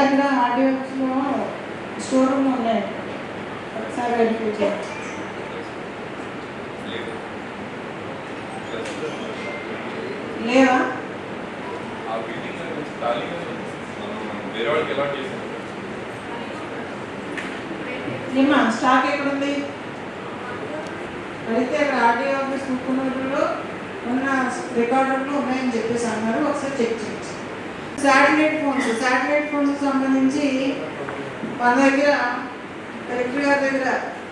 దగ్గర ఆర్డియోస్లో store room ఉన్నాయి. ఒకసారి చేయండి లేవా? ఆ బిల్డింగ్ కొంచెం ఖాళీగా ఉంది. మనం వేరే వాళ్ళకి అలాట్ చేసాం. ఏమా స్టాక్ ఎక్కడుంది? అడిగితే అక్కడ ఆఫీస్ ముక్కునూరులో ఉన్న రికార్డర్లు ఉన్నాయని చెప్పేసి అన్నారు. ఒకసారి చెక్ చేయండి శాటిలైట్ ఫోన్స్ శాటిలైట్ సంబంధించి మన దగ్గర కలెక్టర్ గారి దగ్గర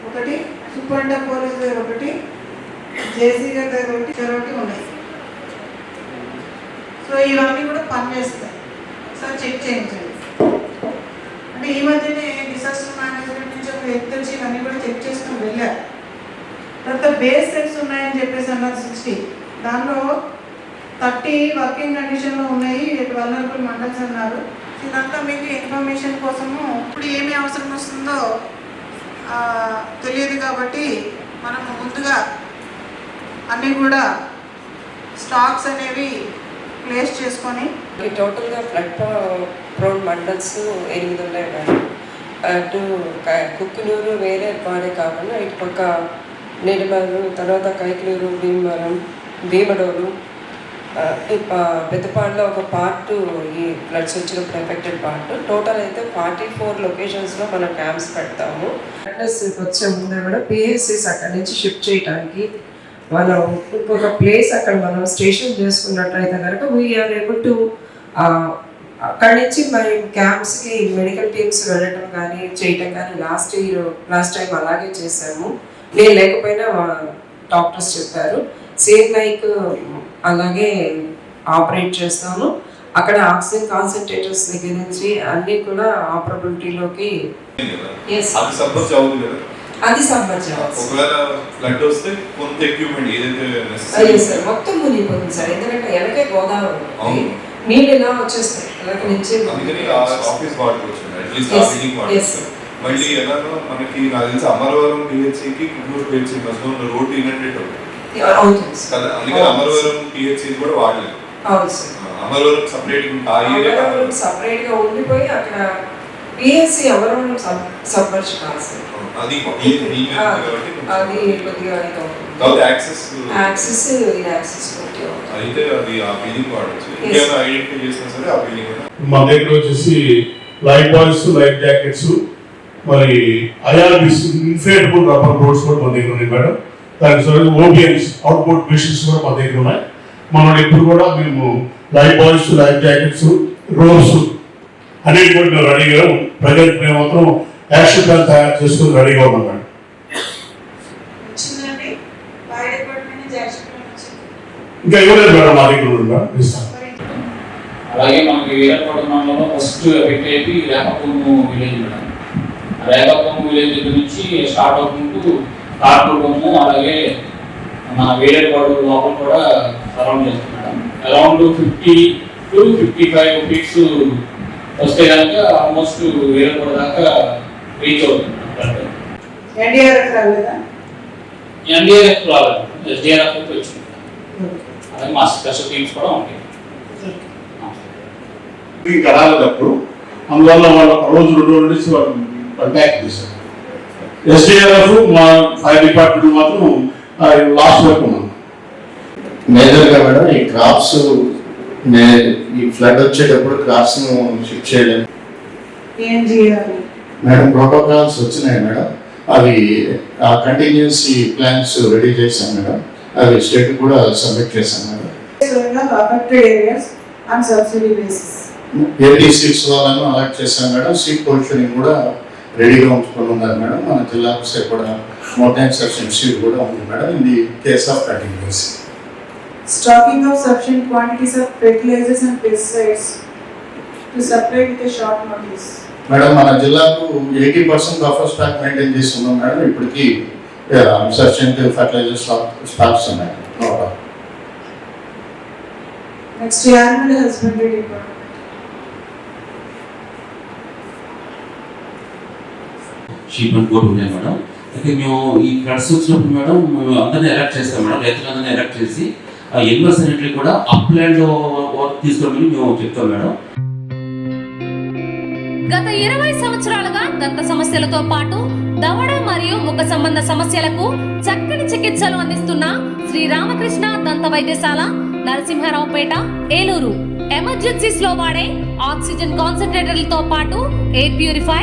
ఒకటి సూపరింటెండెంట్ పోలీస్ దగ్గర ఒకటి జేసీ గారి దగ్గర ఒకటి ఒకటి ఉన్నాయి. సో ఇవన్నీ కూడా పనిచేస్తాయి ఒకసారి చెక్ చేయించండి. అంటే ఈ మధ్యనే డిసాస్టర్ మేనేజ్మెంట్ నుంచి ఒక వ్యక్తి వచ్చి ఇవన్నీ కూడా చెక్ చేసుకుని వెళ్ళారు. తర్వాత బేస్ సెట్స్ ఉన్నాయని చెప్పేసి అన్నారు సిక్స్టీ. దానిలో థర్టీ వర్కింగ్ కండిషన్లో ఉన్నాయి. వల్నరబుల్ మండల్స్ అన్నారు. ఇదంతా మీకు ఇన్ఫర్మేషన్ కోసము ఇప్పుడు ఏమి అవసరం వస్తుందో తెలియదు కాబట్టి మనము ముందుగా అన్నీ కూడా స్టాక్స్ అనేవి ప్లేస్ చేసుకొని టోటల్గా ఫ్లడ్ ప్రోన్ మండల్స్ ఎనిమిది ఉన్నాయి మేడం. అటు కుక్కునూరు వేరే వాడే కాకుండా ఇటు పక్క నెడిమరు తర్వాత కైకులూరు భీమవరం భీమడోలు పెద్దపాడులో ఒక పార్ట్ ఈ ఫ్లడ్స్ వచ్చినప్పుడు ఎఫెక్టెడ్ పార్ట్. టోటల్ అయితే ఫార్టీ ఫోర్ లొకేషన్స్లో మనం క్యాంప్స్ పెడతాము. ఫ్లడ్స్ వచ్చే ముందే కూడా పిఎస్సిస్ అక్కడి నుంచి షిఫ్ట్ చేయడానికి మనం ఇంకొక ప్లేస్ అక్కడ మనం స్టేషన్ చేసుకున్నట్లయితే కనుక వీఆర్ ఏబుల్ టు అక్కడి నుంచి మరి క్యాంప్స్కి మెడికల్ టీమ్స్ వెళ్ళటం కానీ చేయటం కానీ లాస్ట్ ఇయర్ లాస్ట్ టైం అలాగే చేశాము. నేను లేకపోయినా డాక్టర్స్ చెప్పారు. సేమ్ లైక్ అలాగే ఆపరేట్ చేస్తాము అక్కడ ఆక్సిజన్ కాన్సన్ట్రేటర్స్ దగ్గర నుంచి అన్నీ కూడా ఆపరబిలిటీలోకి. అది సార్ మొత్తం మునిగిపోతుంది సార్. ఎందుకంటే వెనకే గోదావరి. నీళ్ళు ఇలా వచ్చేస్తాయి? వెనక నుంచి మళ్ళీ ఎలాగో మనకి నాకు తెలిసి అమరవరం పిహెచ్సికి గుంటూరు పిహెచ్సి మధ్య రోడ్డు ఇనండేట్ అవుతుంది అవుతుంది సార్. అమరవరం పిహెచ్సి కూడా వాడలేదు. అవును సార్. అమరవరం సపరేట్ ఆ ఏరియా సపరేట్గా ఉండిపోయి అక్కడ పిఎస్సి ఎవరు సబ్మర్జ్ కాదు సార్. అది కొద్దిగా యాక్సెస్ యాక్సెస్. అయితే అది ఆ బిల్డింగ్ వాడచ్చు. Yes. ఇంకేమైనా ఐడెంటిఫై చేసినా సరే ఆ బిల్డింగ్ మా దగ్గర వచ్చేసి లైఫ్ బాయ్స్ లైఫ్ జాకెట్స్ మరి అయార్బిస్ ఇన్ఫ్లేటబుల్ రబ్బర్ బోర్డ్స్ కూడా మా దగ్గర ఉన్నాయి మేడం. దానికి సరే ఓబియన్స్ అవుట్బోర్డ్ మిషన్స్ కూడా మా దగ్గర ఉన్నాయి. మనం ఇప్పుడు కూడా మేము life buoys life jackets ropes అన్నిటి కూడా మేము రెడీగా ప్రజెంట్ మేము మాత్రం యాక్షన్ ప్లాన్ తయారు చేసుకుని రెడీగా ఉన్నాం ఇంకా ఇవ్వలేదు మేడం మా దగ్గర ఉంది మేడం ఇస్తాం. మరి అలాగే మనకి వీరపాడు మండలంలో ఫస్ట్ ఎఫెక్ట్ అయిపోయి Repakommu village madam. Repakommu village దగ్గర నుంచి స్టార్ట్ అవుకుంటూ కొమ్ము అలాగే మన వీరపాడు లోపల కూడా సరౌండ్ చేస్తుంది madam around fifty two fifty five feets వస్తే కనుక ఆల్మోస్ట్ వీరపాడు దాకా రీచ్ అవుతుంది మేడం ఎన్డీఆర్ఎఫ్ రాలేదా ఎస్డీఆర్ఎఫ్ వచ్చింది. అలాగే మా స్పెషల్ టీమ్స్ కూడా ఉంటాయి. అందువల్ల వాళ్ళు ఒక రోజు రెండు రోజుల నుంచి వాళ్ళు కాంటాక్ట్ చేశారు. ఎస్డిఆర్ఎఫ్ మా ఫైర్ డిపార్ట్మెంట్ మాత్రం లాస్ట్ వరకు ఉన్నాం. మేజర్గా మేడం ఈ క్రాప్స్ ఈ ఫ్లడ్ వచ్చేటప్పుడు క్రాప్స్ షిఫ్ట్ చేయలేదు ఏం చేయాలి మేడం ప్రోటోకాల్స్ వచ్చినాయి మేడం. అవి ఆ కంటిన్యూసీ ప్లాన్స్ రెడీ చేశాం మేడం. అవి స్టేట్ కూడా సబ్మిట్ చేశాం మేడం. ఎయిటీ సిక్స్ వాళ్ళను అలర్ట్ చేశాం మేడం. సీట్ పొజిషనింగ్ కూడా రెడీగా ఉంచుకొని ఉన్నారు మేడం. మన జిల్లా సైడ్ కూడా మోటార్ సెక్షన్ సీట్ కూడా ఉంది madam. In the case of continuity of sufficient quantities of fertilizers and pesticides to supply with a short notice. Madam మన జిల్లాకు eighty percent buffer stock maintain చేసి ఉన్నాం మేడం. ఇప్పటికి సఫిషియంట్ ఫర్టిలైజర్ స్టాక్ స్టాక్స్ ఉన్నాయి. No doubt. Next, animal treatment department. ఉన్నాయి madam అయితే మేము ఈ ఫ్లడ్స్ వచ్చినప్పుడు మేడం మేము అందరినీ ఎలక్ట్ చేస్తాం మేడం రైతులందరినీ ఎలక్ట్ చేసి ఆ ఎన్వర్స్ కూడా అప్లాండ్ తీసుకొని వెళ్ళి మేము చెప్తాం మేడం గత ఇరవై సంవత్సరాలుగా దంత సమస్యలతో పాటు దవడ మరియు ముఖ సంబంధ సమస్యలకు చక్కని చికిత్సలు అందిస్తున్న శ్రీ రామకృష్ణ దంత వైద్యశాల నరసింహారావుపేట ఏలూరు ఎమర్జెన్సీస్లో వాడే ఆక్సిజన్ కాన్సన్ట్రేటర్లతో పాటు air purify